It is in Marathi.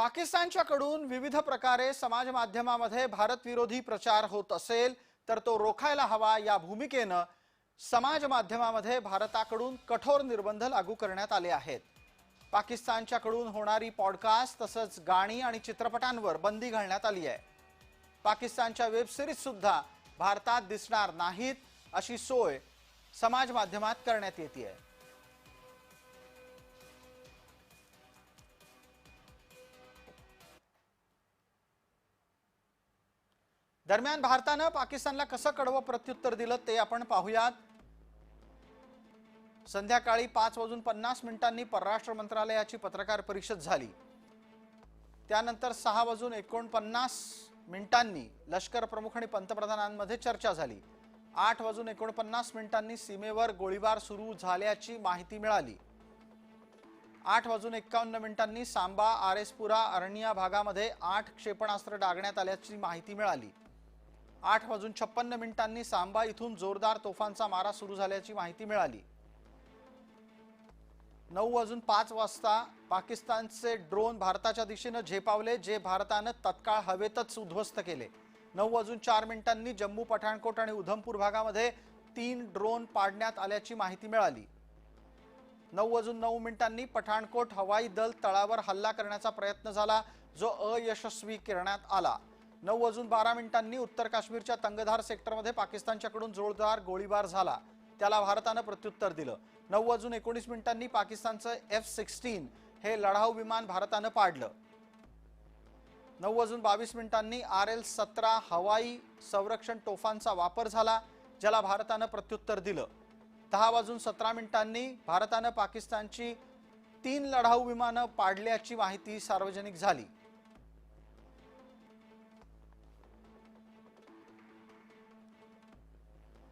पाकिस्तानच्याकडून विविध प्रकारे समाज माध्यमामध्ये भारतविरोधी प्रचार होत असेल तर तो रोखायला हवा या भूमिकेनं समाज माध्यमामध्ये भारताकडून कठोर निर्बंध लागू करण्यात आले आहेत. पाकिस्तानच्याकडून होणारी पॉडकास्ट तसंच गाणी आणि चित्रपटांवर बंदी घालण्यात आली आहे. पाकिस्तानच्या वेब सिरीज सुद्धा भारतात दिसणार नाहीत अशी सोय समाज माध्यमात करण्यात येते आहे दरम्यान भारतानं पाकिस्तानला कसं कडवं प्रत्युत्तर दिलं ते आपण पाहूयात. संध्याकाळी पाच वाजून पन्नास मिनिटांनी परराष्ट्र मंत्रालयाची पत्रकार परिषद झाली. त्यानंतर सहा वाजून एकोणपन्नास मिनिटांनी लष्कर प्रमुख आणि पंतप्रधानांमध्ये चर्चा झाली. आठ वाजून एकोणपन्नास मिनिटांनी सीमेवर गोळीबार सुरू झाल्याची माहिती मिळाली. आठ वाजून एक्कावन्न मिनिटांनी सांबा आरेसपुरा अरण्या भागामध्ये आठ क्षेपणास्त्र डागण्यात आल्याची माहिती मिळाली. आठ वाजून छप्पन्न मिनिटांनी सांबा इथून जोरदार तोफांचा मारा सुरू झाल्याची माहिती मिळाली. नऊ वाजून पाच वाजता पाकिस्तानचे ड्रोन भारताच्या दिशेनं झेपावले जे भारतानं तत्काळ हवेतच उद्ध्वस्त केले. नऊ वाजून चार मिनिटांनी जम्मू पठाणकोट आणि उधमपूर भागामध्ये तीन ड्रोन पाडण्यात आल्याची माहिती मिळाली. नऊ वाजून नऊ मिनिटांनी पठाणकोट हवाई दल तळावर हल्ला करण्याचा प्रयत्न झाला जो अयशस्वी करण्यात आला. नऊ वाजून बारा मिनिटांनी उत्तर काश्मीरच्या तंगधार सेक्टरमध्ये पाकिस्तानच्याकडून जोरदार गोळीबार झाला. त्याला भारतानं प्रत्युत्तर दिलं. नऊ वाजून एकोणीस मिनिटांनी पाकिस्तानचं एफ सिक्स्टीन हे लढाऊ विमान भारतानं पाडलं. नऊ वाजून बावीस मिनिटांनी आर एल सतरा हवाई संरक्षण तोफांचा वापर झाला ज्याला भारतानं प्रत्युत्तर दिलं. दहा वाजून सतरा मिनिटांनी भारतानं पाकिस्तानची तीन लढाऊ विमानं पाडल्याची माहिती सार्वजनिक झाली.